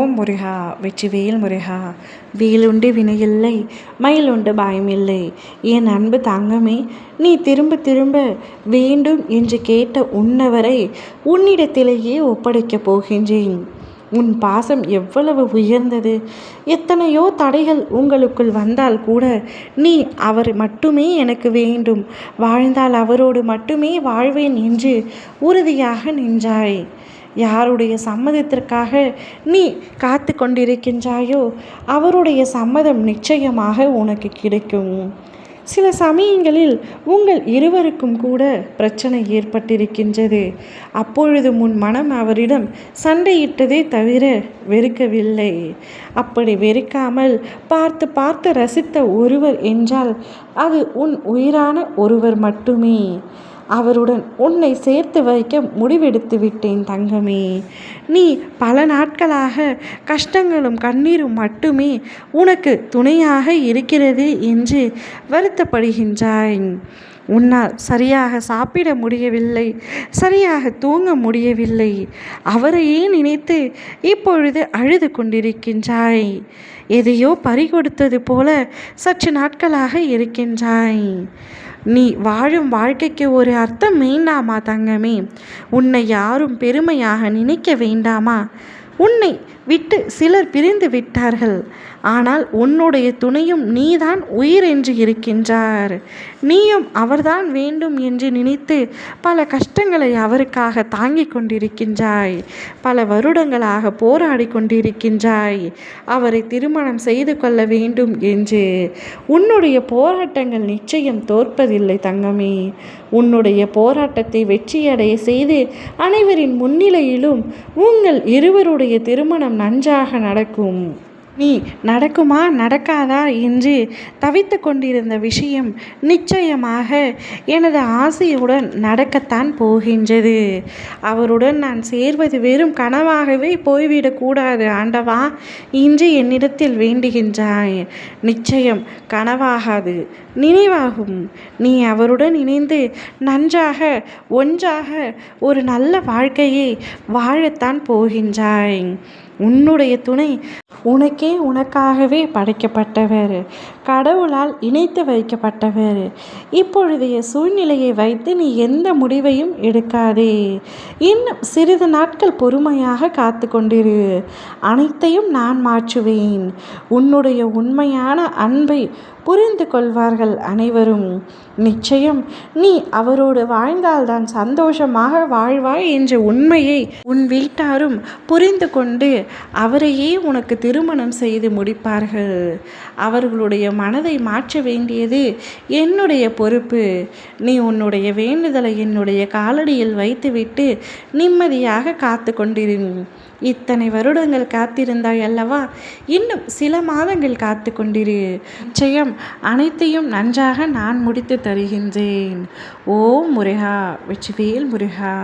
ஓம் முருகா வெற்றிவேல் முருகா. வேலுண்டு வினையில்லை மயிலுண்டு பயமில்லை. என் அன்பு தங்கமே நீ திரும்ப திரும்ப வேண்டும் என்று கேட்ட உன்னவரை உன்னிடத்திலேயே ஒப்படைக்கப் போகின்றேன். உன் பாசம் எவ்வளவு உயர்ந்தது! எத்தனையோ தடைகள் உங்களுக்குள் வந்தால் கூட நீ அவர் மட்டுமே எனக்கு வேண்டும். வாழ்ந்தால் அவரோடு மட்டுமே வாழ்வேன் என்று உறுதியாக நின்றாய். யாருடைய சம்மதத்திற்காக நீ காத்து கொண்டிருக்கின்றாயோ அவருடைய சம்மதம் நிச்சயமாக உனக்கு கிடைக்கும். சில சமயங்களில் உங்கள் இருவருக்கும் கூட பிரச்சனை ஏற்பட்டிருக்கின்றது. அப்பொழுது முன் மனம் அவரிடம் சண்டையிட்டதே தவிர வெறுக்கவில்லை. அப்படி வெறுக்காமல் பார்த்து பார்த்து ரசித்த ஒருவர் என்றால் அது உன் உயிரான ஒருவர் மட்டுமே. அவருடன் உன்னை சேர்த்து வைக்க முடிவெடுத்து விட்டேன் தங்கமே. நீ பல நாட்களாக கஷ்டங்களும் கண்ணீரும் மட்டுமே உனக்கு துணையாக இருக்கிறது என்று வருத்தப்படுகின்றாய். உன்னால் சரியாக சாப்பிட முடியவில்லை சரியாக தூங்க முடியவில்லை. அவரையே நினைத்து இப்பொழுது அழுது கொண்டிருக்கின்றாய். எதையோ பறிகொடுத்தது போல சற்று நாட்களாக இருக்கின்றாய். நீ வாழும் வாழ்க்கைக்கு ஒரு அர்த்தம் வேண்டாமா தங்கமே? உன்னை யாரும் பெருமையாக நினைக்க வேண்டாமா? உன்னை விட்டு சிலர் பிரிந்து விட்டார்கள். ஆனால் உன்னுடைய துணையும் நீதான் உயிர் என்று இருக்கின்றார். நீயும் அவர்தான் வேண்டும் என்று நினைத்து பல கஷ்டங்களை அவருக்காக தாங்கிக் கொண்டிருக்கின்றாய். பல வருடங்களாக போராடி கொண்டிருக்கின்றாய். அவரை திருமணம் செய்து கொள்ள வேண்டும் என்று. உன்னுடைய போராட்டங்கள் நிச்சயம் தோற்பதில்லை தங்கமே. உன்னுடைய போராட்டத்தை வெற்றியடைய செய்து அனைவரின் முன்னிலையிலும் உங்கள் இருவருடைய திருமணம் நன்றாக நடக்கும். நீ நடக்குமா நடக்காதா என்று தவித்து கொண்டிருந்த விஷயம் நிச்சயமாக எனது ஆசையுடன் நடக்கத்தான் போகின்றது. அவருடன் நான் சேர்வது வெறும் கனவாகவே போய்விடக்கூடாது ஆண்டவா இன்று என்னிடத்தில் வேண்டுகின்றாய். நிச்சயம் கனவாகாது நினைவாகும். நீ அவருடன் இணைந்து நன்றாக ஒன்றாக ஒரு நல்ல வாழ்க்கையை வாழத்தான் போகின்றாய். உன்னுடைய துணை உனக்கே உனக்காகவே படைக்கப்பட்டவர். கடவுளால் இணைத்து வைக்கப்பட்டவர். இப்பொழுதைய சூழ்நிலையை வைத்து நீ எந்த முடிவையும் எடுக்காதே. இன்னும் சிறிது நாட்கள் பொறுமையாக காத்து கொண்டிரு அனைத்தையும் நான் மாற்றுவேன். உன்னுடைய உண்மையான அன்பை புரிந்து கொள்வார்கள் அனைவரும். நிச்சயம் நீ அவரோடு வாழ்ந்தால்தான் சந்தோஷமாக வாழ்வாய் என்ற உண்மையை உன் வீட்டாரும் புரிந்து கொண்டு அவரையே உனக்கு திருமணம் செய்து முடிப்பார்கள். அவர்களுடைய மனதை மாற்ற வேண்டியது என்னுடைய பொறுப்பு. நீ உன்னுடைய வேண்டுதலை என்னுடைய காலடியில் வைத்துவிட்டு நிம்மதியாக காத்து கொண்டிரு. இத்தனை வருடங்கள் காத்திருந்தாய் அல்லவா? இன்னும் சில மாதங்கள் காத்து கொண்டிரு. நிச்சயம் அனைத்தையும் நன்றாக நான் முடித்து தருகின்றேன். ஓ முருகா வெற்றிவேல் முருகா.